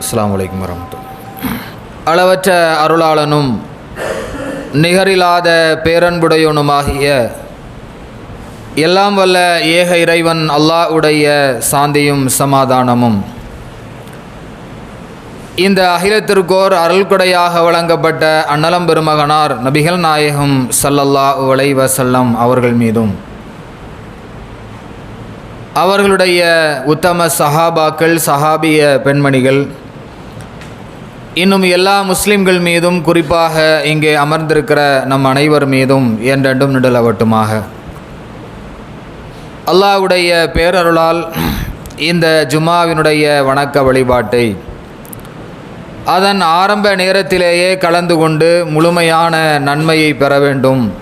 அஸ்லாம் வலைக்கம் வரமத்து அளவற்ற அருளாளனும் நிகரில்லாத பேரன்புடையவனுமாகிய எல்லாம் வல்ல ஏக இறைவன் அல்லாஹ்வுடைய சாந்தியும் சமாதானமும் இந்த அகிலத்திற்கோர் அருள்கொடையாக வழங்கப்பட்ட அன்னலம் பெருமகனார் நபிகள் நாயகம் சல்லல்லா உலை வசல்லம் அவர்கள் மீதும் அவர்களுடைய உத்தம சஹாபாக்கள் சஹாபிய பெண்மணிகள் இன்னும் எல்லா முஸ்லிம்கள் மீதும் குறிப்பாக இங்கே அமர்ந்திருக்கிற நம் அனைவர் மீதும் என்றென்றும் நிடலவட்டுமாக அல்லாஹ்வுடைய பேரருளால் இந்த ஜுமாவினுடைய வணக்க வழிபாட்டை அதன் ஆரம்ப நேரத்திலேயே கலந்து கொண்டு முழுமையான நன்மையை பெற வேண்டும்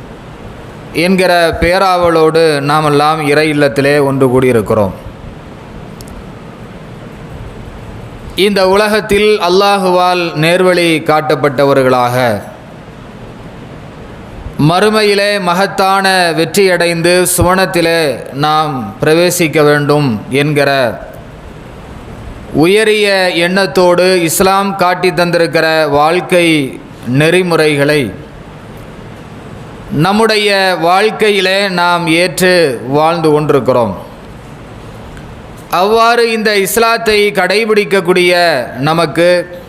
என்கிற பேராவலோடு நாமெல்லாம் இறை இல்லத்திலே ஒன்று கூடியிருக்கிறோம். இந்த உலகத்தில் அல்லாஹுவால் நேர்வழி காட்டப்பட்டவர்களாக மறுமையிலே மகத்தான வெற்றியடைந்து சுவனத்திலே நாம் பிரவேசிக்க வேண்டும் என்கிற உயரிய எண்ணத்தோடு இஸ்லாம் காட்டி தந்திருக்கிற வாழ்க்கை நெறிமுறைகளை நம்முடைய வாழ்க்கையிலே நாம் ஏற்று வாழ்ந்து கொண்டிருக்கிறோம். அவ்வாறு இந்த இஸ்லாத்தை கடைபிடிக்கக்கூடிய நமக்கு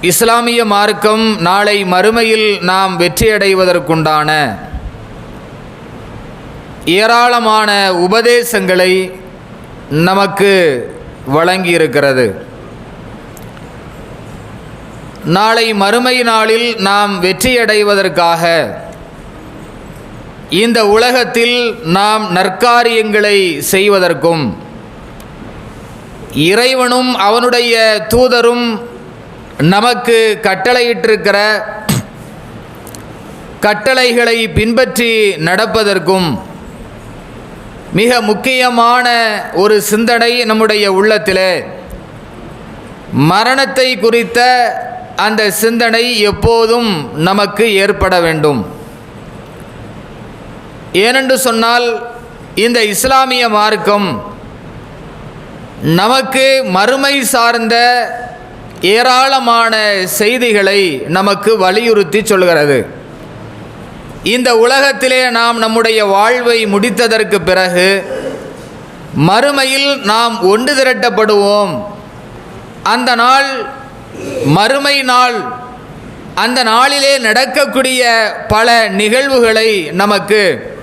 இஸ்லாமிய மார்க்கம் நாளை மறுமையில் நாம் வெற்றியடைவதற்குண்டான ஏராளமான உபதேசங்களை நமக்கு வழங்கியிருக்கிறது. நாளை மறுமை நாளில் நாம் வெற்றியடைவதற்காக இந்த உலகத்தில் நாம் நற்காரியங்களை செய்வதற்கும் இறைவனும் அவனுடைய தூதரும் நமக்கு கட்டளையிட்டிருக்கிற கட்டளைகளை பின்பற்றி நடப்பதற்கும் மிக முக்கியமான ஒரு சிந்தனை நம்முடைய உள்ளத்திலே. மரணத்தை குறித்த அந்த சிந்தனை எப்போதும் நமக்கு ஏற்பட வேண்டும். ஏனென்று சொன்னால் இந்த இஸ்லாமிய மார்க்கம் நமக்கு மறுமை சார்ந்த ஏராளமான செய்திகளை நமக்கு வலியுறுத்தி சொல்கிறது இந்த உலகத்திலே நாம் நம்முடைய வாழ்வை முடித்ததற்கு பிறகு மறுமையில் நாம் ஒன்று திரட்டப்படுவோம். அந்த நாள் மறுமை நாள் அந்த நாளிலே நடக்கக்கூடிய பல நிகழ்வுகளை நமக்கு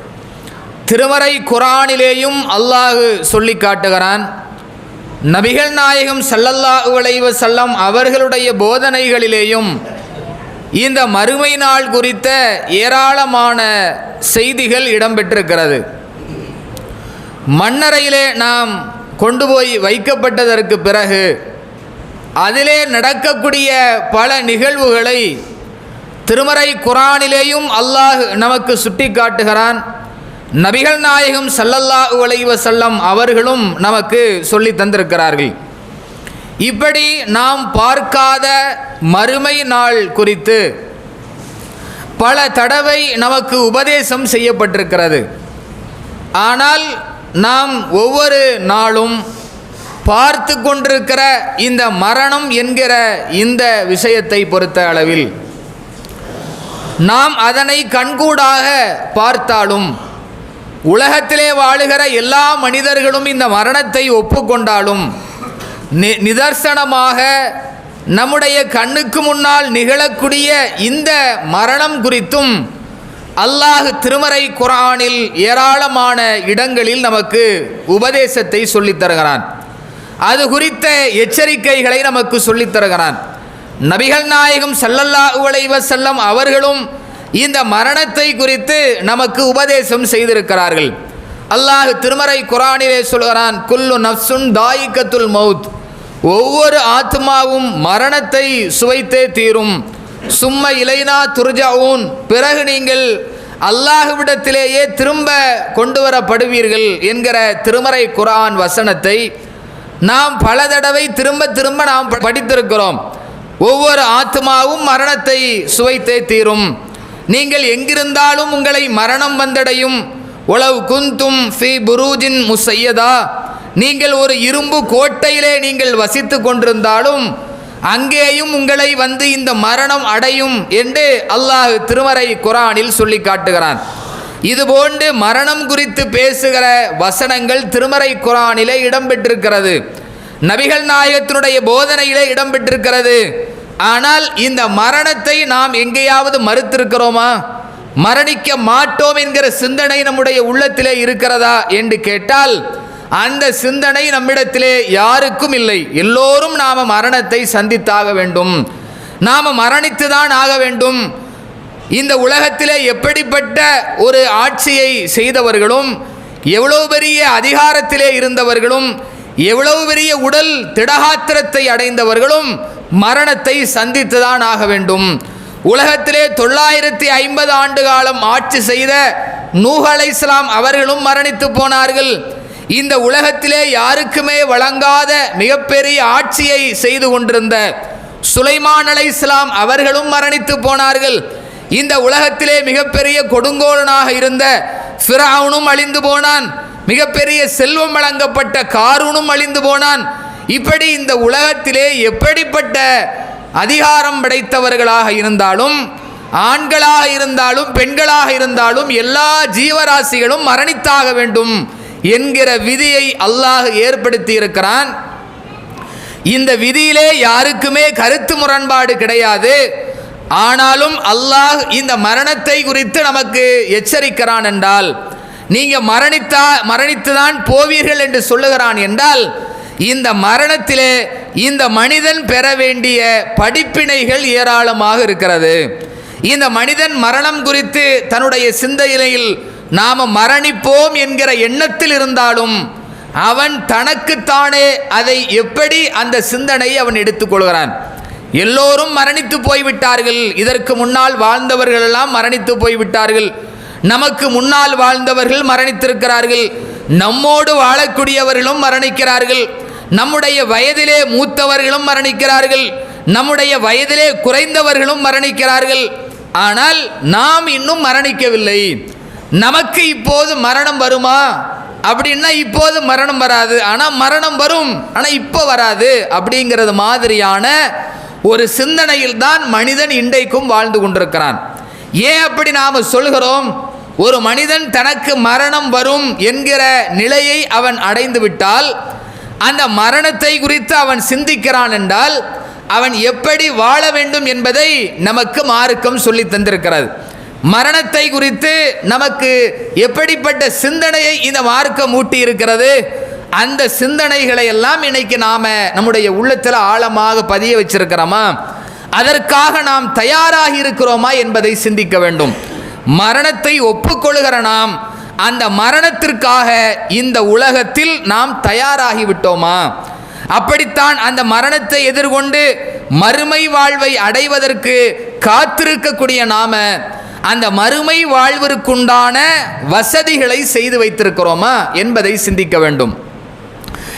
திருமறை குரானிலேயும் அல்லாஹு சொல்லி காட்டுகிறான். நபிகள் நாயகம் சல்லல்லாஹு அலைவ செல்லம் அவர்களுடைய போதனைகளிலேயும் இந்த மறுமை நாள் குறித்த ஏராளமான செய்திகள் இடம்பெற்றிருக்கிறது. மண்ணறையிலே நாம் கொண்டு போய் வைக்கப்பட்டதற்கு பிறகு அதிலே நடக்கக்கூடிய பல நிகழ்வுகளை திருமறை குரானிலேயும் அல்லாஹ் நமக்கு சுட்டி காட்டுகிறான் நபிகள் நாயகம் சல்லல்லா அலைவ செல்லம் அவர்களும் நமக்கு சொல்லி தந்திருக்கிறார்கள். இப்படி நாம் பார்க்காத மறுமை நாள் குறித்து பல தடவை நமக்கு உபதேசம் செய்யப்பட்டிருக்கிறது. ஆனால் நாம் ஒவ்வொரு நாளும் பார்த்து கொண்டிருக்கிற இந்த மரணம் என்கிற இந்த விஷயத்தை பொறுத்த அளவில் நாம் அதனை கண்கூடாக பார்த்தாலும் உலகத்திலே வாழுகிற எல்லா மனிதர்களும் இந்த மரணத்தை ஒப்புக்கொண்டாலும் நி நிதர்சனமாக நம்முடைய கண்ணுக்கு முன்னால் நிகழக்கூடிய இந்த மரணம் குறித்தும் அல்லாஹ் திருமறை குரானில் ஏராளமான இடங்களில் நமக்கு உபதேசத்தை சொல்லித் தருகிறான். அது குறித்த எச்சரிக்கைகளை நமக்கு சொல்லித் தருகிறான். நபிகள் நாயகம் சல்லல்லாஹு அலைவ செல்லம் அவர்களும் இந்த மரணத்தை குறித்து நமக்கு உபதேசம் செய்திருக்கிறார்கள். அல்லாஹ் திருமறை குரானிலே சொல்கிறான் குல்லு நப்சுன் தாயிக்கத்துல் மவுத் ஒவ்வொரு ஆத்மாவும் மரணத்தை சுவைத்தே தீரும். சும்ம இலைனா துர்ஜாவூன் பிறகு நீங்கள் அல்லாஹுவிடத்திலேயே திரும்ப கொண்டு வரப்படுவீர்கள் என்கிற திருமறை குரான் வசனத்தை நாம் பல தடவை திரும்ப திரும்ப நாம் படித்திருக்கிறோம். ஒவ்வொரு ஆத்மாவும் மரணத்தை சுவைத்தே தீரும். நீங்கள் எங்கிருந்தாலும் உங்களை மரணம் வந்தடையும். உளவு குந்தும் ஃபி புரூஜின் முசையதா. நீங்கள் ஒரு இரும்பு கோட்டையிலே நீங்கள் வசித்து கொண்டிருந்தாலும் அங்கேயும் உங்களை வந்து இந்த மரணம் அடையும் என்று அல்லாஹ் திருமறை குரானில் சொல்லி காட்டுகிறான். இதுபோன்று மரணம் குறித்து பேசுகிற வசனங்கள் திருமறை குரானிலே இடம்பெற்றிருக்கிறது. நபிகள் நாயகத்தினுடைய போதனையிலே இடம்பெற்றிருக்கிறது. ஆனால் இந்த மரணத்தை நாம் எங்கேயாவது மறுத்திருக்கிறோமா? மரணிக்க மாட்டோம் என்கிற சிந்தனை நம்முடைய உள்ளத்திலே இருக்கிறதா என்று கேட்டால் அந்த சிந்தனை நம்மிடத்திலே யாருக்கும் இல்லை. எல்லோரும் நாம் மரணத்தை சந்தித்தாக வேண்டும். நாம மரணித்துதான் ஆக வேண்டும். இந்த உலகத்திலே எப்படிப்பட்ட ஒரு ஆட்சியை செய்தவர்களும் எவ்வளவு பெரிய அதிகாரத்திலே இருந்தவர்களும் எவ்வளவு பெரிய உடல் திடகாத்திரத்தை அடைந்தவர்களும் மரணத்தை சந்தித்துதான் ஆக வேண்டும். உலகத்திலே தொள்ளாயிரத்தி ஐம்பது ஆண்டு காலம் ஆட்சி செய்த நூஹ் இஸ்லாம் அவர்களும் மரணித்து போனார்கள். இந்த உலகத்திலே யாருக்குமே வழங்காத மிகப்பெரிய ஆட்சியை செய்து கொண்டிருந்த சுலைமான் இஸ்லாம் அவர்களும் மரணித்து போனார்கள். இந்த உலகத்திலே மிகப்பெரிய கொடுங்கோலனாக இருந்த ஃபிராவுனும் அழிந்து போனான். மிகப்பெரிய செல்வம் வழங்கப்பட்ட காரூனும் அழிந்து போனான். இப்படி இந்த உலகத்திலே எப்படிப்பட்ட அதிகாரம் படைத்தவர்களாக இருந்தாலும் ஆண்களாக இருந்தாலும் பெண்களாக இருந்தாலும் எல்லா ஜீவராசிகளும் மரணித்தாக வேண்டும் என்கிற விதியை அல்லாஹ் ஏற்படுத்தி இருக்கிறான் இந்த விதியிலே யாருக்குமே கருத்து முரண்பாடு கிடையாது. ஆனாலும் அல்லாஹ் இந்த மரணத்தை குறித்து நமக்கு எச்சரிக்கிறான் என்றால் நீங்கள் மரணித்தா மரணித்துதான் போவீர்கள் என்று சொல்லுகிறான் என்றால் இந்த மரணத்திலே இந்த மனிதன் பெற வேண்டிய படிப்பினைகள் ஏராளமாக இருக்கிறது. இந்த மனிதன் மரணம் குறித்து தன்னுடைய சிந்தையிலையில் நாம் மரணிப்போம் என்கிற எண்ணத்தில் இருந்தாலும் அவன் தனக்குத்தானே அதை எப்படி அந்த சிந்தனை அவன் எடுத்துக்கொள்கிறான். எல்லோரும் மரணித்து போய்விட்டார்கள். இதற்கு முன்னால் வாழ்ந்தவர்கள் எல்லாம் மரணித்து போய்விட்டார்கள். நமக்கு முன்னால் வாழ்ந்தவர்கள் மரணித்திருக்கிறார்கள். நம்மோடு வாழக்கூடியவர்களும் மரணிக்கிறார்கள். நம்முடைய வயதிலே மூத்தவர்களும் மரணிக்கிறார்கள். நம்முடைய வயதிலே குறைந்தவர்களும் மரணிக்கிறார்கள். ஆனால் நாம் இன்னும் மரணிக்கவில்லை. நமக்கு இப்போது மரணம் வருமா? அப்படின்னா இப்போது மரணம் வராது. ஆனால் மரணம் வரும். ஆனால் இப்போ வராது. அப்படிங்கிறது மாதிரியான ஒரு சிந்தனையில் தான் மனிதன் இன்றைக்கும் வாழ்ந்து கொண்டிருக்கிறான். ஏன் அப்படி நாம் சொல்கிறோம்? ஒரு மனிதன் தனக்கு மரணம் வரும் என்கிற நிலையை அவன் அடைந்து விட்டால் அந்த மரணத்தை குறித்து அவன் சிந்திக்கிறான் என்றால் அவன் எப்படி வாழ வேண்டும் என்பதை நமக்கு மார்க்கம் சொல்லி தந்திருக்கிறது. மரணத்தை குறித்து நமக்கு எப்படிப்பட்ட சிந்தனையை இந்த மார்க்கம் ஊட்டி இருக்கிறது அந்த சிந்தனைகளை எல்லாம் இன்னைக்கு நாம நம்முடைய உள்ளத்தில் ஆழமாக பதிய வச்சிருக்கிறோமா? அதற்காக நாம் தயாராகி இருக்கிறோமா என்பதை சிந்திக்க வேண்டும். மரணத்தை ஒப்புக்கொள்கிற நாம் அந்த மரணத்திற்காக இந்த உலகத்தில் நாம் தயாராகிவிட்டோமா? அப்படித்தான் அந்த மரணத்தை எதிர்கொண்டு மறுமை வாழ்வை அடைவதற்கு காத்திருக்கக்கூடிய நாம அந்த மறுமை வாழ்விற்குண்டான வசதிகளை செய்து வைத்திருக்கிறோமா என்பதை சிந்திக்க வேண்டும்.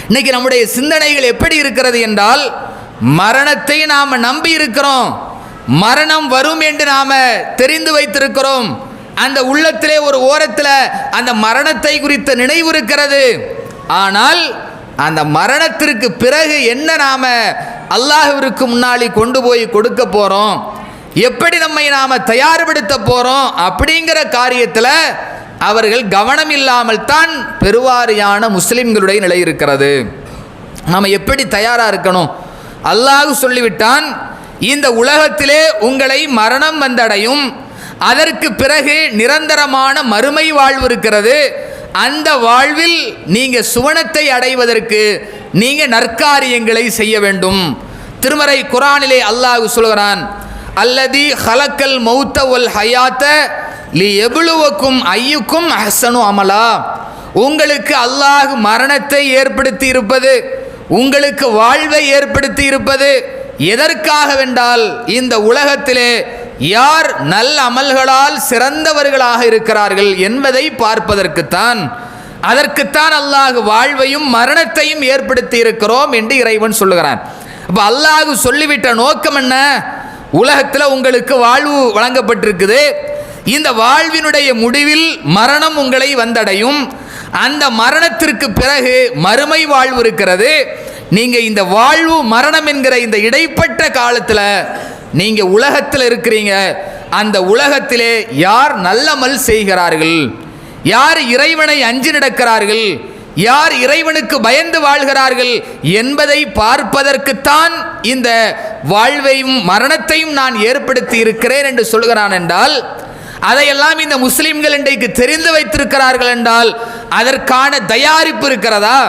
இன்னைக்கு நம்முடைய சிந்தனைகள் எப்படி இருக்கிறது என்றால் மரணத்தை நாம் நம்பி இருக்கிறோம். மரணம் வரும் என்று நாம் தெரிந்து வைத்திருக்கிறோம். அந்த உள்ளத்திலே ஒரு ஓரத்தில் அந்த மரணத்தை குறித்த நினைவு இருக்கிறது. ஆனால் அந்த மரணத்திற்கு பிறகு என்ன நாம் அல்லாஹிற்கு முன்னாடி கொண்டு போய் கொடுக்க போகிறோம் எப்படி நம்மை நாம் தயார்படுத்த போகிறோம் அப்படிங்கிற காரியத்தில் அவர்கள் கவனம் இல்லாமல் தான் பெருவாரியான முஸ்லிம்களுடைய நிலை இருக்கிறது. நாம் எப்படி தயாராக இருக்கணும்? அல்லாஹ் சொல்லிவிட்டான் இந்த உலகத்திலே உங்களை மரணம் வந்தடையும். அதற்கு பிறகு நிரந்தரமான மறுமை வாழ்வு இருக்கிறது. அந்த வாழ்வில் நீங்கள் சுவனத்தை அடைவதற்கு நீங்கள் நற்காரியங்களை செய்ய வேண்டும். திருமறை குரானிலே அல்லாஹ் சொல்கிறான் அல்லதி ஹலக்கல் மௌத்த ஒல் ஹயாத்த லி எவ்வளவுக்கும் ஐயுக்கும் அஹ்சனு அமலா. உங்களுக்கு அல்லாஹ் மரணத்தை ஏற்படுத்தி இருப்பது உங்களுக்கு வாழ்வை ஏற்படுத்தி இருப்பது எதற்காக வென்றால் இந்த உலகத்திலே யார் நல்ல அமல்களால் சிறந்தவர்களாக இருக்கிறார்கள் என்பதை பார்ப்பதற்குத்தான் அதற்குத்தான் அல்லாஹ் வாழ்வையும் மரணத்தையும் ஏற்படுத்தி இருக்கிறோம் என்று இறைவன் சொல்லுகிறான். அப்போ அல்லாஹ் சொல்லிவிட்ட நோக்கம் என்ன? உலகத்தில் உங்களுக்கு வாழ்வு வழங்கப்பட்டிருக்குது. இந்த வாழ்வினுடைய முடிவில் மரணம் உங்களை வந்தடையும். அந்த மரணத்திற்கு பிறகு மறுமை வாழ்வு இருக்கிறது. நீங்க இந்த வாழ்வு மரணம் என்கிற இந்த இடைப்பட்ட காலத்தில் நீங்க உலகத்தில் இருக்கிறீங்க. அந்த உலகத்திலே யார் நல்லமல் செய்கிறார்கள்? யார் இறைவனை அஞ்சு நடக்கிறார்கள்? யார் இறைவனுக்கு பயந்து வாழ்கிறார்கள்? என்பதை பார்ப்பதற்குத்தான் இந்த வாழ்வையும் மரணத்தையும் நான் ஏற்படுத்தி இருக்கிறேன் என்று சொல்கிறான் என்றால் அதையெல்லாம் இந்த முஸ்லிம்கள் இன்றைக்கு தெரிந்து வைத்திருக்கிறார்கள் என்றால் அதற்கான தயாரிப்பு இருக்கிறதா?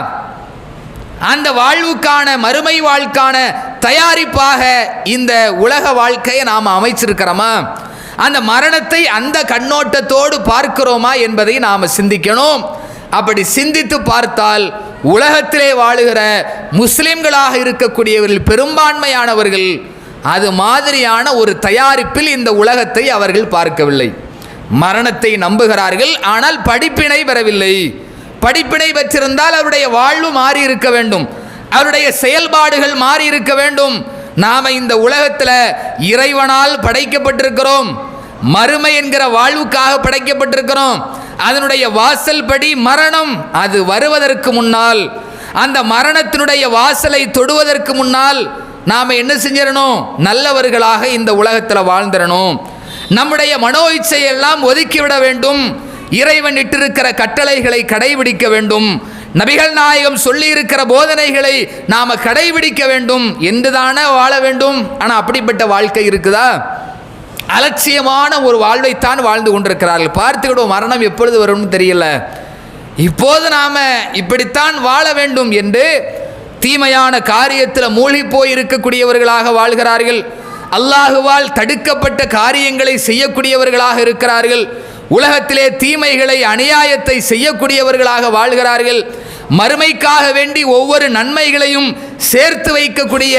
அந்த வாழ்வுக்கான மறுமை வாழ்க்கான தயாரிப்பாக இந்த உலக வாழ்க்கையை நாம் அமைச்சிருக்கிறோமா? அந்த மரணத்தை அந்த கண்ணோட்டத்தோடு பார்க்கிறோமா என்பதை நாம் சிந்திக்கணும். அப்படி சிந்தித்து பார்த்தால் உலகத்திலே வாழுகிற முஸ்லிம்களாக இருக்கக்கூடியவர்கள் பெரும்பான்மையானவர்கள் அது மாதிரியான ஒரு தயாரிப்பில் இந்த உலகத்தை அவர்கள் பார்க்கவில்லை. மரணத்தை நம்புகிறார்கள் ஆனால் படிப்பினை பெறவில்லை. படிப்பினை பெற்றிருந்தால் அவருடைய வாழ்வு மாறி இருக்க வேண்டும். அவருடைய செயல்பாடுகள் மாறி இருக்க வேண்டும். நாம இந்த உலகத்தில் இறைவனால் படைக்கப்பட்டிருக்கிறோம். மறுமை என்கிற வாழ்வுக்காக படைக்கப்பட்டிருக்கிறோம். அதனுடைய வாசல் படி மரணம் அது வருவதற்கு முன்னால். அந்த மரணத்தினுடைய வாசலை தொடுவதற்கு முன்னால் நாம் என்ன செஞ்சிடணும்? நல்லவர்களாக இந்த உலகத்தில் வாழ்ந்துடணும். நம்முடைய மனோ இச்சையெல்லாம் ஒதுக்கிவிட வேண்டும். இறைவன் இட்டிருக்கிற கட்டளைகளை கடைபிடிக்க வேண்டும். நபிகள் நாயகம் சொல்லி இருக்கிற போதனைகளை நாம் கடைபிடிக்க வேண்டும். என்றுதானே வாழ வேண்டும். ஆனால் அப்படிப்பட்ட வாழ்க்கை இருக்குதா? அலட்சியமான ஒரு வாழ்வைத்தான் வாழ்ந்து கொண்டிருக்கிறார்கள். பார்த்துக்கிடுவோம் மரணம் எப்பொழுது வரும்னு தெரியல. இப்போது நாம் இப்படித்தான் வாழ வேண்டும் என்று தீமையான காரியத்தில் மூழ்கி போய் இருக்கக்கூடியவர்களாக வாழ்கிறார்கள். அல்லாஹுவால் தடுக்கப்பட்ட காரியங்களை செய்யக்கூடியவர்களாக இருக்கிறார்கள். உலகத்திலே தீமைகளை அநியாயத்தை செய்யக்கூடியவர்களாக வாழ்கிறார்கள். மறுமைக்காக வேண்டி ஒவ்வொரு நன்மைகளையும் சேர்த்து வைக்கக்கூடிய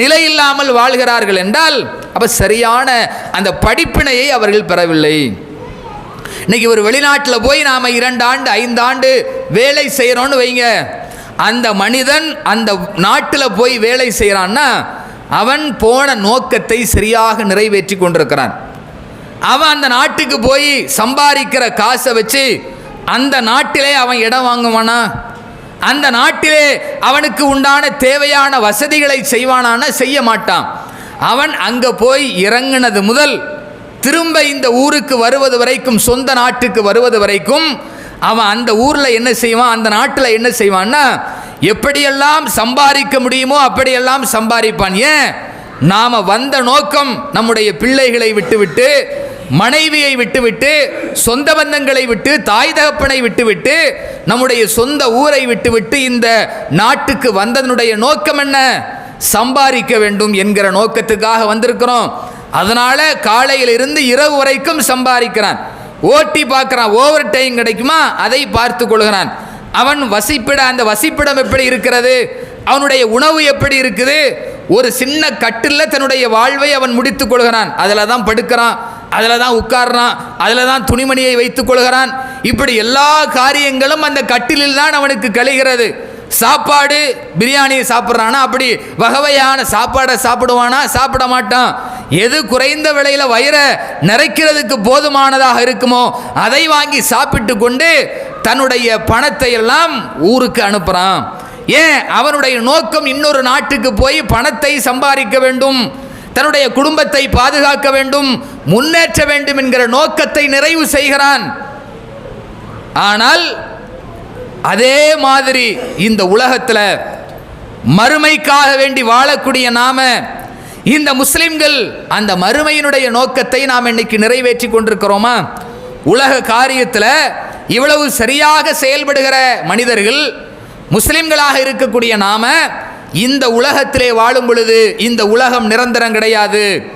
நிலை இல்லாமல் வாழ்கிறார்கள் என்றால் அப்போ சரியான அந்த படிப்பினையை அவர்கள் பெறவில்லை. இன்னைக்கு ஒரு வெளிநாட்டில் போய் நாம் இரண்டு ஆண்டு ஐந்து ஆண்டு வேலை செய்கிறோன்னு வைங்க. அந்த மனிதன் அந்த நாட்டில் போய் வேலை செய்கிறான்னா அவன் போன நோக்கத்தை சரியாக நிறைவேற்றி கொண்டிருக்கிறான். அவன் அந்த நாட்டுக்கு போய் சம்பாதிக்கிற காசை வச்சு அந்த நாட்டிலே அவன் இடம் வாங்குவானா? அந்த நாட்டிலே அவனுக்கு உண்டான தேவையான வசதிகளை செய்வானான செய்ய மாட்டான். அவன் அங்கே போய் இறங்கினது முதல் திரும்ப இந்த ஊருக்கு வருவது வரைக்கும் சொந்த நாட்டுக்கு வருவது வரைக்கும் அவன் அந்த ஊரில் என்ன செய்வான்? அந்த நாட்டில் என்ன செய்வான்னா எப்படியெல்லாம் சம்பாதிக்க முடியுமோ அப்படியெல்லாம் சம்பாதிப்பான். ஏன்? நாம் வந்த நோக்கம் நம்முடைய பிள்ளைகளை விட்டுவிட்டு மனைவியை விட்டுவிட்டு சொந்த பந்தங்களை விட்டு தாய் தகப்பனை விட்டுவிட்டு நம்முடைய சொந்த ஊரை விட்டுவிட்டு இந்த நாட்டுக்கு வந்ததனுடைய நோக்கம் என்ன? சம்பாதிக்க வேண்டும் என்கிற நோக்கத்துக்காக வந்திருக்கிறோம். அதனால காலையிலிருந்து இரவு வரைக்கும் சம்பாதிக்கிறான். ஓட்டி பார்க்குறான். ஓவர் டைம் கிடைக்குமா? அதை பார்த்து கொள்கிறான். அவன் வசிப்பிட அந்த வசிப்பிடம் எப்படி இருக்கிறது? அவனுடைய உணவு எப்படி இருக்குது? ஒரு சின்ன கட்டில் தன்னுடைய வாழ்வை அவன் முடித்துக் கொள்கிறான். அதில் தான் படுக்கிறான் அதில் தான் உட்கார்றான் அதில் தான் துணிமணியை வைத்துக் கொள்கிறான். இப்படி எல்லா காரியங்களும் அந்த கட்டிலில் தான் அவனுக்கு கழிகிறது சாப்பாடு பிரியாணி சாப்பிட்றானா? அப்படி வகவையான சாப்பாடை சாப்பிடுவானா? சாப்பிட மாட்டான். எது குறைந்த விலையில் வயிறை நிறைக்கிறதுக்கு போதுமானதாக இருக்குமோ அதை வாங்கி சாப்பிட்டு கொண்டு தன்னுடைய பணத்தை எல்லாம் ஊருக்கு அனுப்புகிறான் ஏன் அவனுடைய நோக்கம் இன்னொரு நாட்டுக்கு போய் பணத்தை சம்பாதிக்க வேண்டும் தன்னுடைய குடும்பத்தை பாதுகாக்க வேண்டும் முன்னேற்ற வேண்டும் என்கிற நோக்கத்தை நிறைவு செய்கிறான். ஆனால் அதே மாதிரி இந்த உலகத்தில் மறுமைக்காக வேண்டி வாழக்கூடிய நாம இந்த முஸ்லிம்கள் அந்த மறுமையினுடைய நோக்கத்தை நாம் இன்னைக்கு நிறைவேற்றி கொண்டிருக்கிறோமா? உலக காரியத்தில் இவ்வளவு சரியாக செயல்படுகிற மனிதர்கள் முஸ்லிம்களாக இருக்கக்கூடிய நாம இந்த உலகத்திலே வாழும் பொழுது இந்த உலகம் நிரந்தரம் கிடையாது.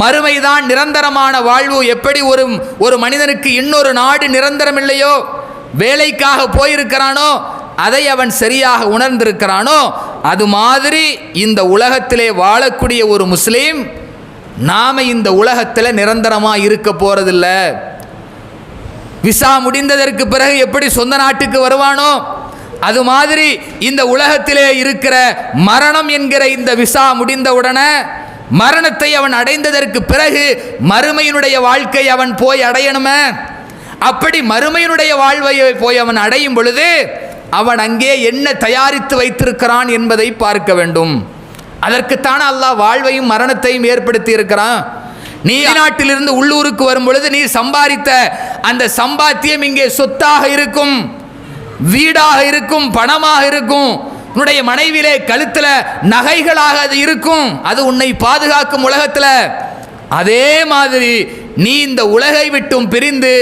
மறுமைதான் நிரந்தரமான வாழ்வு எப்படி ஒரு ஒரு மனிதனுக்கு இன்னொரு நாடு நிரந்தரம் இல்லையோ வேலைக்காக போயிருக்கிறானோ? அதை அவன் சரியாக உணர்ந்திருக்கிறானோ? அது மாதிரி இந்த உலகத்திலே வாழக்கூடிய ஒரு முஸ்லீம் நாம் இந்த உலகத்தில் நிரந்தரமாக இருக்க போகிறதில்ல விசா முடிந்ததற்கு பிறகு எப்படி சொந்த நாட்டுக்கு வருவானோ? அது மாதிரி இந்த உலகத்திலே இருக்கிற மரணம் என்கிற இந்த விசா முடிந்தவுடனே மரணத்தை அவன் அடைந்ததற்கு பிறகு மறுமையினுடைய வாழ்க்கை அவன் போய் அடையணுமே? அப்படி மறுமையினுடைய வாழ்வை போய் அவன் அடையும் பொழுது அவன் அங்கே என்ன தயாரித்து வைத்திருக்கிறான் என்பதை பார்க்க வேண்டும். அதற்குத்தான அல்லாஹ் வாழ்வையும் மரணத்தையும் ஏற்படுத்தி இருக்கிறான். நீ நாட்டிலிருந்து உள்ளூருக்கு வரும் பொழுது நீ சம்பாதித்த அந்த சம்பாத்தியம் இங்கே சொத்தாக இருக்கும். வீடாக இருக்கும் பணமாக இருக்கும் உன்னுடைய மனைவிலே கழுத்தில் நகைகளாக அது இருக்கும் அது உன்னை பாதுகாக்கும் உலகத்தில். அதே மாதிரி நீ இந்த உலகை விட்டும் பிரிந்து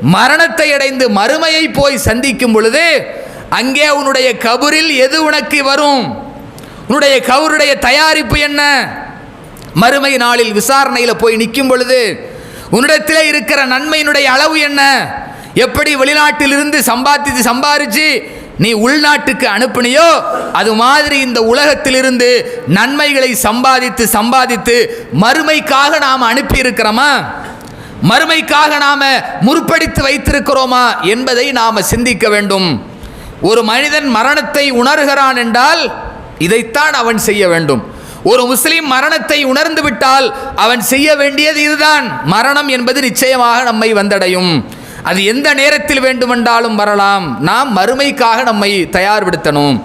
மரணத்தை அடைந்து மறுமையை போய் சந்திக்கும் பொழுது அங்கே உன்னுடைய கபூரில் எது உனக்கு வரும்? உன்னுடைய கபருடைய தயாரிப்பு என்ன? மறுமை நாளில் விசாரணையில் போய் நிற்கும் பொழுது உன்னிடத்திலே இருக்கிற நன்மையினுடைய அளவு என்ன? எப்படி வெளிநாட்டிலிருந்து சம்பாதித்து சம்பாரிச்சு நீ உள்நாட்டுக்கு அனுப்புனியோ அது மாதிரி இந்த உலகத்திலிருந்து நன்மைகளை சம்பாதித்து சம்பாதித்து மறுமைக்காக நாம் அனுப்பியிருக்கிறோமா? மறுமைக்காக நாம் முற்படுத்தி வைத்திருக்கிறோமா என்பதை நாம் சிந்திக்க வேண்டும். ஒரு மனிதன் மரணத்தை உணர்கிறான் என்றால் இதைத்தான் அவன் செய்ய வேண்டும். ஒரு முஸ்லிம் மரணத்தை உணர்ந்து விட்டால் அவன் செய்ய வேண்டியது இதுதான். மரணம் என்பது நிச்சயமாக நம்மை வந்தடையும். அது எந்த நேரத்தில் வேண்டுமென்றாலும் வரலாம். நாம் மறுமைக்காக நம்மை தயார்படுத்தணும்.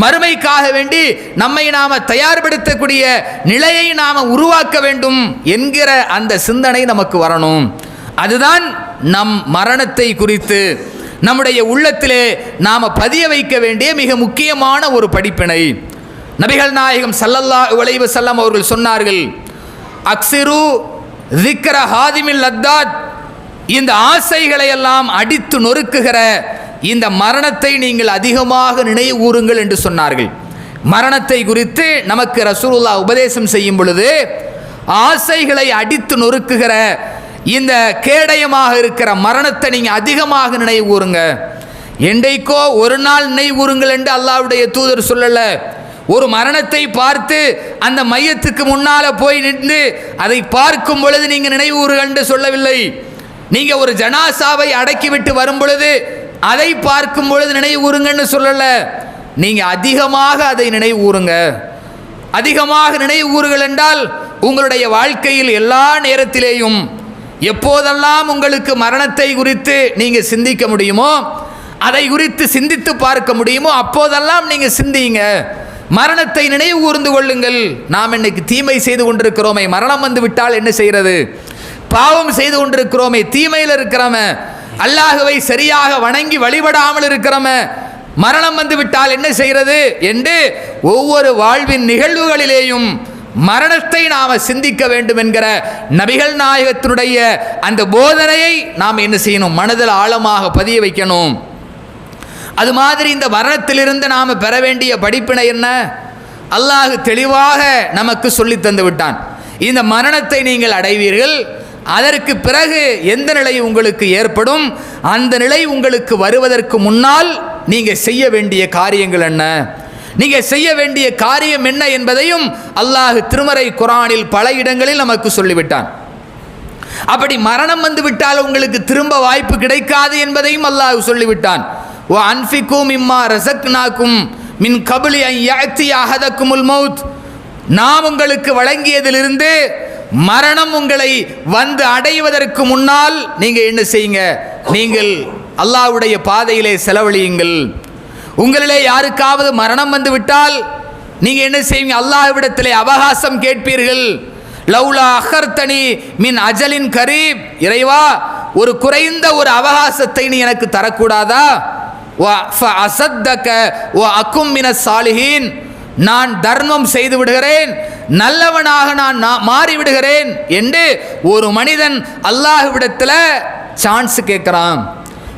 மறுமைக்காக வேண்டி நம்மை நாம தயார்படுத்தக்கூடிய நிலையை நாம உருவாக்க வேண்டும் என்கிற அந்த சிந்தனை நமக்கு வரணும். அதுதான் நம் மரணத்தை குறித்து. நம்முடைய உள்ளத்திலே நாம் பதிய வைக்க வேண்டிய மிக முக்கியமான ஒரு படிப்பினை. நபிகள் நாயகம் சல்லல்லா உலைவு செல்லம் அவர்கள் சொன்னார்கள் அக்சிரு திக்ர ஹாதிமில் லத்தாத் இந்த ஆசைகளை எல்லாம் அடித்து நொறுக்குகிற இந்த மரணத்தை நீங்கள் அதிகமாக நினைவூறுங்கள் என்று சொன்னார்கள். மரணத்தை குறித்து நமக்கு ரசூலுல்லா உபதேசம் செய்யும் பொழுது ஆசைகளை அடித்து நொறுக்குகிற இந்த கேடயமாக இருக்கிற மரணத்தை நீங்கள் அதிகமாக நினைவூறுங்க. என்றைக்கோ ஒரு நாள் நினைவூறுங்கள் என்று அல்லாவுடைய தூதர் சொல்லலை. ஒரு மரணத்தை பார்த்து அந்த மையத்துக்கு முன்னால் போய் நின்று அதை பார்க்கும் பொழுது நீங்கள் நினைவூறுகள் என்று சொல்லவில்லை. நீங்க ஒரு ஜனாசாவை அடக்கிவிட்டு வரும் பொழுது அதை பார்க்கும் பொழுது நினைவூறுங்கன்னு சொல்லல. நீங்க அதிகமாக அதை நினைவூறுங்க அதிகமாக நினைவு கூறுகள் என்றால் உங்களுடைய வாழ்க்கையில் எல்லா நேரத்திலேயும் எப்போதெல்லாம் உங்களுக்கு மரணத்தை குறித்து நீங்க சிந்திக்க முடியுமோ அதை குறித்து சிந்தித்து பார்க்க முடியுமோ அப்போதெல்லாம் நீங்க சிந்திங்க. மரணத்தை நினைவு கூர்ந்து கொள்ளுங்கள். நாம் இன்னைக்கு தீமை செய்து கொண்டிருக்கிறோமே. மரணம் வந்து விட்டால் என்ன செய்கிறது? பாவம் செய்து கொண்டிருக்கிறோமே தீமையில் இருக்கிறோம அல்லாஹுவை சரியாக வணங்கி வழிபடாமல் இருக்கிறோம மரணம் வந்து விட்டால் என்ன செய்கிறது என்று ஒவ்வொரு வாழ்வின் நிகழ்வுகளிலேயும் மரணத்தை நாம் சிந்திக்க வேண்டும் என்கிற நபிகள் நாயகத்தினுடைய அந்த போதனையை நாம் என்ன செய்யணும்? மனதில் ஆழமாக பதிய வைக்கணும். அது மாதிரி இந்த மரணத்திலிருந்து நாம் பெற வேண்டிய படிப்பினை என்ன? அல்லாஹ் தெளிவாக நமக்கு சொல்லி தந்து விட்டான். இந்த மரணத்தை நீங்கள் அடைவீர்கள். அதற்கு பிறகு எந்த நிலை உங்களுக்கு ஏற்படும்? அந்த நிலை உங்களுக்கு வருவதற்கு முன்னால் நீங்கள் செய்ய வேண்டிய காரியங்கள் என்ன? நீங்கள் செய்ய வேண்டிய காரியம் என்ன என்பதையும் அல்லாஹ் திருமறை குரானில் பல இடங்களில் நமக்கு சொல்லிவிட்டான். அப்படி மரணம் வந்து விட்டால் உங்களுக்கு திரும்ப வாய்ப்பு கிடைக்காது என்பதையும் அல்லாஹ் சொல்லிவிட்டான். ஓ அன்ஃபிக்கும் இம்மா ரசக்னாக்கும் மின் கபலி ஐயாத்தி அகதக்குமுல் மவுத் நாம் உங்களுக்கு வழங்கியதிலிருந்து மரணம் உங்களை வந்து அடைவதற்கு முன்னால் நீங்கள் என்ன செய்யுங்க? நீங்கள் அல்லாஹ்வுடைய பாதையிலே செலவழியுங்கள். உங்களிலே யாருக்காவது மரணம் வந்து விட்டால் நீங்கள் என்ன செய்வீங்க? அல்லாஹ்விடத்திலே அவகாசம் கேட்பீர்கள். லவ்லா அஹர்தனி மின் அஜலின் கரீப். இறைவா ஒரு குறைந்த ஒரு அவகாசத்தை நீ எனக்கு தரக்கூடாதா? அசத்தக்க ஓ அக்கும் மின சாலிஹீன். நான் தர்மம் செய்து விடுகிறேன். நல்லவனாக நான் மாறிவிடுகிறேன் என்று ஒரு மனிதன் அல்லாஹ்விடத்தில் சான்ஸ் கேட்கிறான்.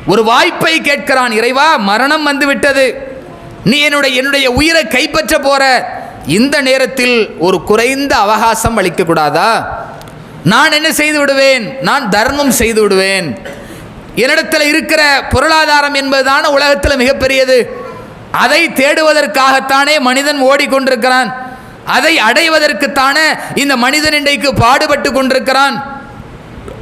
ஒரு வாய்ப்பை கேட்கிறான் இறைவா மரணம் வந்துவிட்டது. நீ என்னுடைய என்னுடைய உயிரை கைப்பற்ற போற. இந்த நேரத்தில் ஒரு குறைந்த அவகாசம் அளிக்கக்கூடாதா? நான் என்ன செய்து விடுவேன்? நான் தர்மம் செய்து விடுவேன். என்னிடத்தில் இருக்கிற பொருளாதாரம் என்பதுதான உலகத்தில் மிகப்பெரியது. அதை தேடுவதற்காகத்தானே மனிதன் ஓடிக்கொண்டிருக்கிறான். அதை அடைவதற்குத்தானே இந்த மனிதன் இன்றைக்கு பாடுபட்டு கொண்டிருக்கிறான்.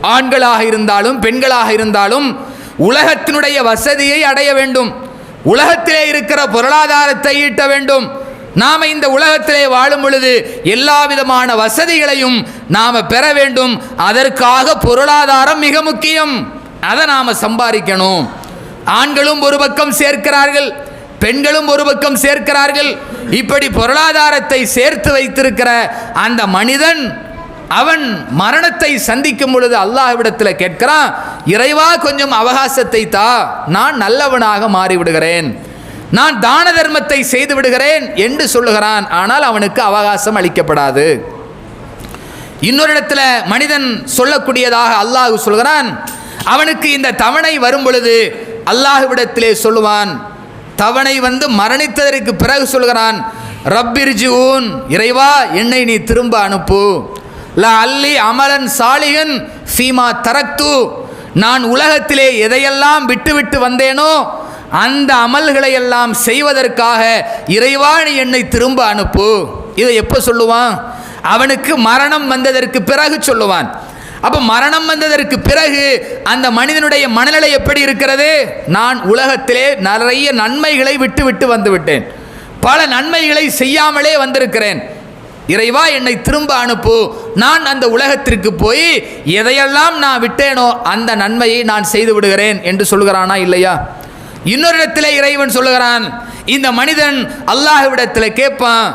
ஆண்களாக இருந்தாலும் பெண்களாக இருந்தாலும் உலகத்தினுடைய வசதியை அடைய வேண்டும். உலகத்திலே இருக்கிற பொருளாதாரத்தை ஈட்ட வேண்டும். நாம் இந்த உலகத்திலே வாழும் பொழுது எல்லா விதமான வசதிகளையும் நாம் பெற வேண்டும். அதற்காக பொருளாதாரம் மிக முக்கியம். அதை நாம் சம்பாதிக்கணும். ஆண்களும் ஒரு பக்கம் சேர்க்கிறார்கள். பெண்களும் ஒரு பக்கம் சேர்க்கிறார்கள். இப்படி பொருளாதாரத்தை சேர்த்து வைத்திருக்கிற அந்த மனிதன் அவன் மரணத்தை சந்திக்கும் பொழுது அல்லாஹ்விடத்தில் கேட்கிறான் இறைவா கொஞ்சம் அவகாசத்தை தா. நான் நல்லவனாக மாறிவிடுகிறேன். நான் தான தர்மத்தை செய்து விடுகிறேன் என்று சொல்லுகிறான். ஆனால் அவனுக்கு அவகாசம் அளிக்கப்படாது. இன்னொரு இடத்துல மனிதன் சொல்லக்கூடியதாக அல்லாஹ் சொல்கிறான் அவனுக்கு இந்த தவணை வரும் பொழுது அல்லாஹ்விடத்திலே சொல்லுவான் தவணை வந்து மரணித்ததற்கு பிறகு சொல்கிறான் ரப்பிர்ஜிஊன் இறைவா என்னை நீ திரும்ப அனுப்பு. ல அல்லி அமலன் சாலிகன் ஃபீமா தரக்து. நான் உலகத்திலே எதையெல்லாம் விட்டுவிட்டு வந்தேனோ அந்த அமல்களை எல்லாம் செய்வதற்காக இறைவா நீ என்னை திரும்ப அனுப்பு. இதை எப்போ சொல்லுவான்? அவனுக்கு மரணம் வந்ததற்கு பிறகு சொல்லுவான். அப்போ மரணம் வந்ததற்கு பிறகு அந்த மனிதனுடைய மனநிலை எப்படி இருக்கிறது? நான் உலகத்திலே நிறைய நன்மைகளை விட்டு விட்டு வந்துவிட்டேன். பல நன்மைகளை செய்யாமலே வந்திருக்கிறேன். இறைவா என்னை திரும்ப அனுப்பு. நான் அந்த உலகத்திற்கு போய் எதையெல்லாம் நான் விட்டேனோ அந்த நன்மையை நான் செய்து விடுகிறேன் என்று சொல்கிறானா இல்லையா? இன்னொரு இடத்திலே இறைவன் சொல்லுகிறான் இந்த மனிதன் அல்லாஹ்விடத்தில் கேட்பான்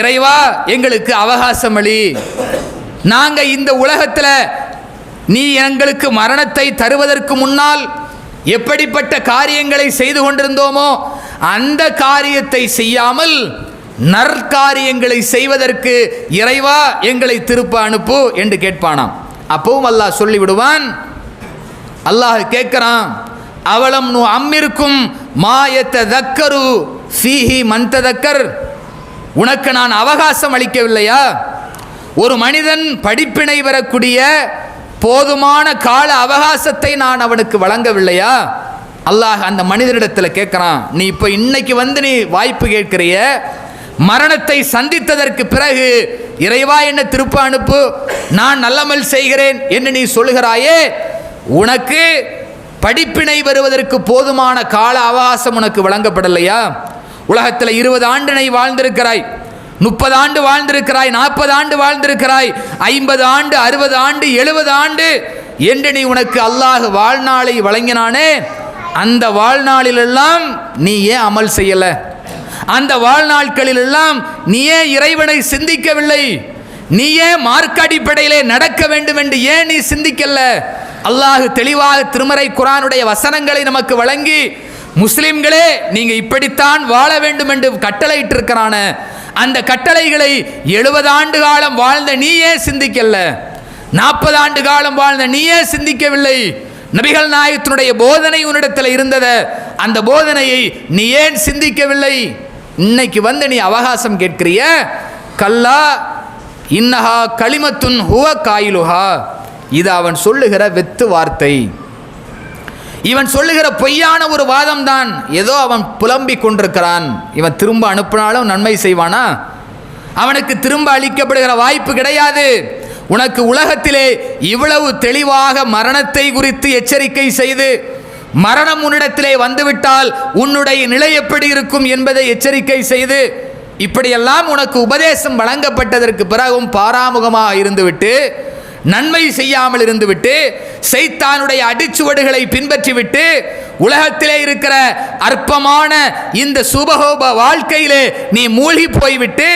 இறைவா எங்களுக்கு அவகாசம் அளி நாங்கள் இந்த உலகத்தில் நீ எங்களுக்கு மரணத்தை தருவதற்கு முன்னால் எப்படிப்பட்ட காரியங்களை செய்து கொண்டிருந்தோமோ அந்த காரியத்தை செய்யாமல் நற்காரியங்களை செய்வதற்கு இறைவா எங்களை திருப்ப அனுப்பு என்று கேட்பானாம். அப்பவும் அல்லாஹ் சொல்லிவிடுவான். அல்லாஹ் கேட்கிறான் அவளம் நு அம்மிருக்கும் மாயத்த தக்கரு ஃபிஹி மந்த தக்கர் உனக்கு நான் அவகாசம் அளிக்கவில்லையா? ஒரு மனிதன் படிப்பினை பெறக்கூடிய போதுமான கால அவகாசத்தை நான் அவனுக்கு வழங்கவில்லையா? அல்லாஹ் அந்த மனிதனிடத்தில் கேட்குறான் நீ இப்போ இன்னைக்கு வந்து நீ வாய்ப்பு கேட்கிறிய? மரணத்தை சந்தித்ததற்கு பிறகு இறைவா என்ன திருப்ப அனுப்பு. நான் நல்லமல் செய்கிறேன் என்று நீ சொல்லுகிறாயே உனக்கு படிப்பினை வருவதற்கு போதுமான கால அவகாசம் உனக்கு வழங்கப்படலையா? உலகத்தில் இருபது ஆண்டினை வாழ்ந்திருக்கிறாய். முப்பது ஆண்டு வாழ்ந்திருக்கிறாய் நாற்பது ஆண்டு வாழ்ந்திருக்கிறாய் ஐம்பது ஆண்டு அறுபது ஆண்டு எழுபது ஆண்டு என்று நீ உனக்கு அல்லாஹ் வாழ்நாளை வழங்கினானே அந்த வாழ்நாளிலெல்லாம் நீ ஏன் அமல் செய்யலை? அந்த வாழ்நாட்களிலெல்லாம் நீ ஏன் இறைவனை சிந்திக்கவில்லை? நீ ஏன் மார்க்க அடிப்படையிலே நடக்க வேண்டும் என்று ஏன் நீ சிந்திக்கல? அல்லாஹ் தெளிவாக திருமறை குரானுடைய வசனங்களை நமக்கு வழங்கி முஸ்லிம்களே நீங்கள் இப்படித்தான் வாழ வேண்டும் என்று கட்டளையிட்டிருக்கிறான அந்த கட்டளைகளை எழுபது ஆண்டு காலம் வாழ்ந்த நீயே சிந்திக்கல நாற்பது ஆண்டு காலம் வாழ்ந்த நீ ஏன் சிந்திக்கவில்லை. நபிகள் நாயகத்தினுடைய போதனை உன்னிடத்தில் இருந்தத அந்த போதனையை நீ ஏன் சிந்திக்கவில்லை? இன்னைக்கு வந்து நீ அவகாசம் கேட்கிறிய? கல்லா இன்னஹா களிமத்துன் ஹுவ காயிலுஹா. இது அவன் சொல்லுகிற வெத்து வார்த்தை. இவன் சொல்லுகிற பொய்யான ஒரு வாதம் தான் ஏதோ அவன் புலம்பிக் கொண்டிருக்கிறான். இவன் திரும்ப அனுப்பினாலும் நன்மை செய்வானா? அவனுக்கு திரும்ப அளிக்கப்படுகிற வாய்ப்பு கிடையாது. உனக்கு உலகத்திலே இவ்வளவு தெளிவாக மரணத்தை குறித்து எச்சரிக்கை செய்து மரணம் உன்னிடத்திலே வந்துவிட்டால் உன்னுடைய நிலை எப்படி இருக்கும் என்பதை எச்சரிக்கை செய்து இப்படியெல்லாம் உனக்கு உபதேசம் வழங்கப்பட்டதற்கு பிறகும் பாராமுகமாக இருந்துவிட்டு நன்மை செய்யாமல் இருந்துவிட்டு சைத்தானுடைய அடிச்சுவடுகளை பின்பற்றிவிட்டு உலகத்திலே இருக்கிற அற்பமான இந்த சுபகோப வாழ்க்கையிலே நீ மூழ்கி போய்விட்டு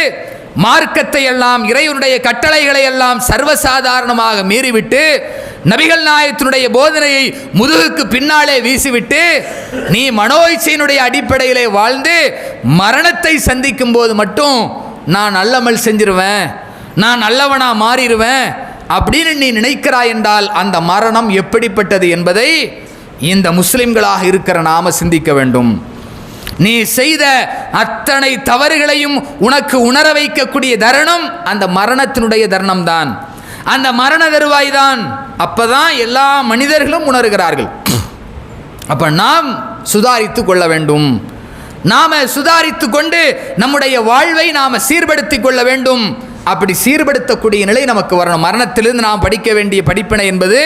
மார்க்கத்தை எல்லாம் இறைவனுடைய கட்டளைகளை எல்லாம் சர்வசாதாரணமாக மீறிவிட்டு நபிகள் நாயத்தினுடைய போதனையை முதுகுக்கு பின்னாலே வீசிவிட்டு நீ மனோ இச்சையினுடைய அடிப்படையிலே வாழ்ந்து மரணத்தை சந்திக்கும் போது மட்டும் நான் நல்லமல் செஞ்சிருவேன் நான் நல்லவனாக மாறிடுவேன் அப்படின்னு நீ நினைக்கிறாய் என்றால் அந்த மரணம் எப்படிப்பட்டது என்பதை இந்த முஸ்லிம்களாக இருக்கிற நாம சிந்திக்க வேண்டும். நீ செய்த அத்தனை தவறுகளையும் உனக்கு உணர வைக்கக்கூடிய தருணம் அந்த மரணத்தினுடைய தருணம் தான் அந்த மரண தருவாய் தான் அப்பதான் எல்லா மனிதர்களும் உணர்கிறார்கள். அப்ப நாம் சுதாரித்து கொள்ள வேண்டும். நாம சுதாரித்து கொண்டு நம்முடைய வாழ்வை நாம சீர்படுத்திக் கொள்ள வேண்டும். அப்படி சீர்படுத்தக்கூடிய நிலை நமக்கு வரணும். மரணத்திலிருந்து நாம் படிக்க வேண்டிய படிப்பினை என்பது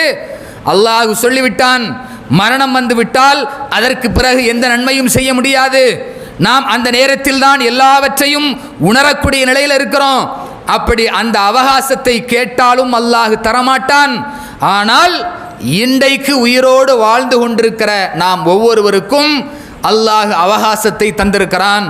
அல்லாஹு சொல்லிவிட்டான். மரணம் வந்து விட்டால் அதற்கு பிறகு எந்த நன்மையும் செய்ய முடியாது. நாம் அந்த நேரத்தில் தான் எல்லாவற்றையும் உணரக்கூடிய நிலையில் இருக்கிறோம். அப்படி அந்த அவகாசத்தை கேட்டாலும் அல்லாஹு தரமாட்டான். ஆனால் இன்றைக்கு உயிரோடு வாழ்ந்து கொண்டிருக்கிற நாம் ஒவ்வொருவருக்கும் அல்லாஹ் அவகாசத்தை தந்திருக்கிறான்.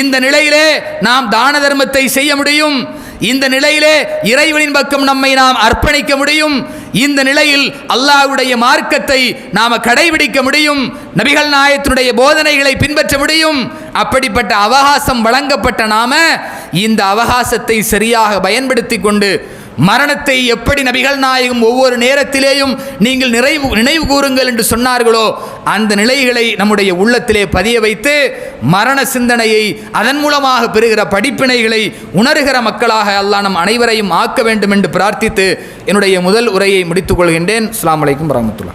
இந்த நிலையிலே நாம் தான தர்மத்தை செய்ய முடியும். இந்த நிலையிலே இறைவனின் பக்கம் நம்மை நாம் அர்ப்பணிக்க முடியும். இந்த நிலையில் அல்லாஹ்வுடைய மார்க்கத்தை நாம் கடைபிடிக்க முடியும். நபிகள் நாயத்தினுடைய போதனைகளை பின்பற்ற முடியும். அப்படிப்பட்ட அவகாசம் வழங்கப்பட்ட நாம இந்த அவகாசத்தை சரியாக பயன்படுத்தி கொண்டு மரணத்தை எப்படி நபிகள் நாயகம் ஒவ்வொரு நேரத்திலேயும் நீங்கள் நிறைவு நினைவு கூறுங்கள் என்று சொன்னார்களோ அந்த நிலைகளை நம்முடைய உள்ளத்திலே பதிய வைத்து மரண சிந்தனையை அதன் மூலமாக பெறுகிற படிப்பினைகளை உணர்கிற மக்களாக அல்லாஹ் நம் அனைவரையும் ஆக்க வேண்டும் என்று பிரார்த்தித்து என்னுடைய முதல் உரையை முடித்துக் கொள்கின்றேன். அஸ்லாம் வலைக்கம் வரமத்துல்லா